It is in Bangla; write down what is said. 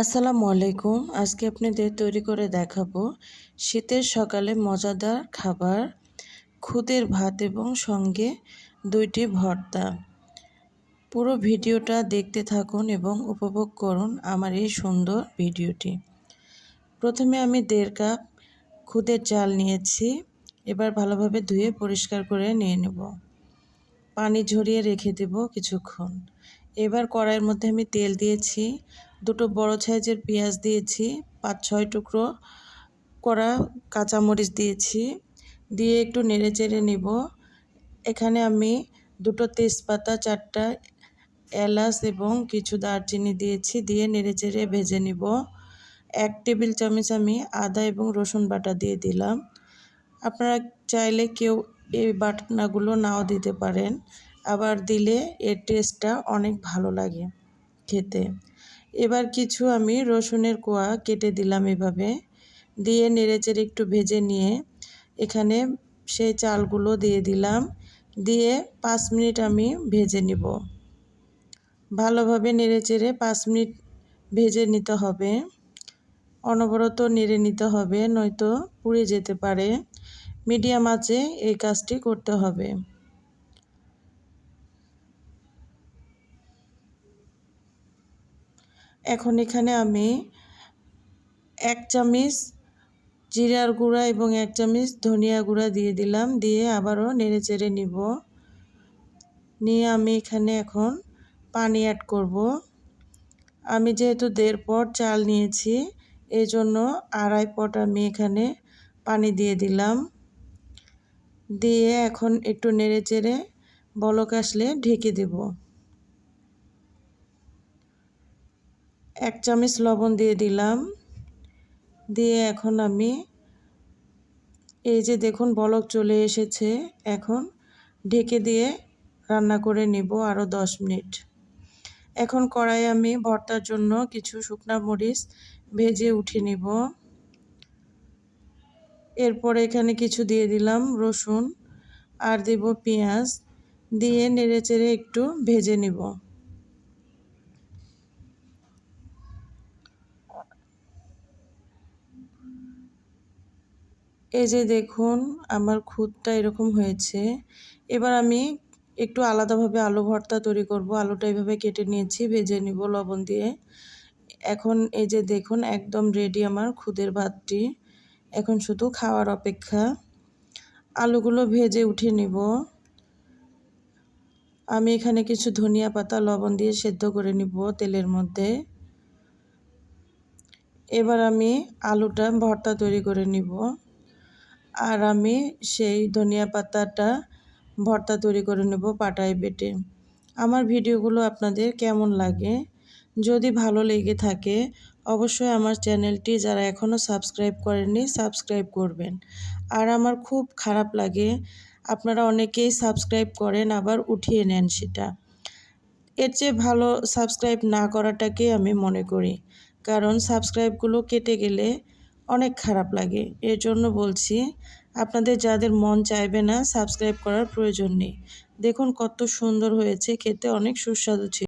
আসসালামু আলাইকুম। আজকে আপনাদের তৈরি করে দেখাবো শীতের সকালে মজাদার খাবার, খুদের ভাত এবং সঙ্গে দুইটি ভর্তা। পুরো ভিডিওটা দেখতে থাকুন এবং উপভোগ করুন আমার এই সুন্দর ভিডিওটি। প্রথমে আমি দেড় কাপ খুদের চাল নিয়েছি, এবার ভালোভাবে ধুয়ে পরিষ্কার করে নিয়ে নেব। পানি ঝরিয়ে রেখে দেব কিছুক্ষণ। এবার কড়াইয়ের মধ্যে আমি তেল দিয়েছি দুটো বড় সাইজের পেঁয়াজ দিয়েছি, পাঁচ ছয় টুকরো করা কাঁচামরিচ দিয়েছি, দিয়ে একটু নেড়ে চেড়ে নিব। এখানে আমি দুটো তেজপাতা, চারটা এলাচ এবং কিছু দারচিনি দিয়েছি, দিয়ে নেড়ে চেড়ে ভেজে নিব। এক টেবিল চামচ আমি আদা এবং রসুন বাটা দিয়ে দিলাম। আপনারা চাইলে কেউ এই বাটনাগুলো নাও দিতে পারেন, আবার দিলে এর টেস্টটা অনেক ভালো লাগে খেতে। এবার কিছু আমি রসুনের কোয়া কেটে দিলাম এভাবে। দিয়ে নেড়েচেড়ে একটু ভেজে নিয়ে এখানে সেই চালগুলো দিয়ে দিলাম। দিয়ে পাঁচ মিনিট আমি ভেজে নিব। ভালোভাবে নেড়েচেড়ে পাঁচ মিনিট ভেজে নিতে হবে। অনবরত নেড়ে নিতে হবে, নয়তো পুড়ে যেতে পারে। মিডিয়াম আঁচে এই কাজটি করতে হবে। এখন এখানে আমি এক চামচ জিরার গুঁড়া এবং এক চামচ ধনিয়া গুঁড়া দিয়ে দিলাম, দিয়ে আবারও নেড়ে চেড়ে নিব। নিয়ে আমি এখানে এখন পানি অ্যাড করব। আমি যেহেতু দেড় পট চাল নিয়েছি এই জন্য আড়াই পট আমি এখানে পানি দিয়ে দিলাম। দিয়ে এখন একটু নেড়ে চেড়ে বলক আসলে ঢেকে দেবো। এক চামচ লবণ দিয়ে দিলাম। দিয়ে এখন আমি এই যে দেখুন বলক চলে এসেছে, এখন ঢেকে দিয়ে রান্না করে নিব আরও দশ মিনিট। এখন কড়াই আমি ভর্তার জন্য কিছু শুকনা মরিচ ভেজে উঠে নিব। এরপরে এখানে কিছু দিয়ে দিলাম রসুন আর দেব পেঁয়াজ। দিয়ে নেড়ে চেড়ে একটু ভেজে নিব। এই যে দেখুন, আমার খুদটা এরকম হয়েছে। এবার আমি একটু আলাদাভাবে আলু ভর্তা তৈরি করব। আলুটা এইভাবে কেটে নিয়েছি, ভেজে নিব লবণ দিয়ে। এখন এই যে দেখুন, একদম রেডি আমার খুদের ভাতটি। এখন শুধু খাওয়ার অপেক্ষা। আলুগুলো ভেজে উঠে নিব। আমি এখানে কিছু ধনিয়া পাতা, লবণ দিয়ে সেদ্ধ করে নিব তেলের মধ্যে। এবার আমি আলুটা ভর্তা তৈরি করে নিব। আর আমি সেই ধনিয়া পাতাটা ভর্তা তৈরি করে নেব পাটায় বেটে। আমার ভিডিওগুলো আপনাদের কেমন লাগে? যদি ভালো লেগে থাকে, অবশ্যই আমার চ্যানেলটি যারা এখনও সাবস্ক্রাইব করেননি, সাবস্ক্রাইব করবেন। আর আমার খুব খারাপ লাগে, আপনারা অনেকেই সাবস্ক্রাইব করেন, আবার উঠিয়ে নেন সেটা। এর চেয়ে ভালো সাবস্ক্রাইব না করাটাকে আমি মনে করি। কারণ সাবস্ক্রাইবগুলো কেটে গেলে অনেক খারাপ লাগে। এর জন্য বলছি, আপনাদের যাদের মন চাইবে না সাবস্ক্রাইব করার প্রয়োজন নেই। দেখুন কত সুন্দর হয়েছে, খেতে অনেক সুস্বাদু ছিল।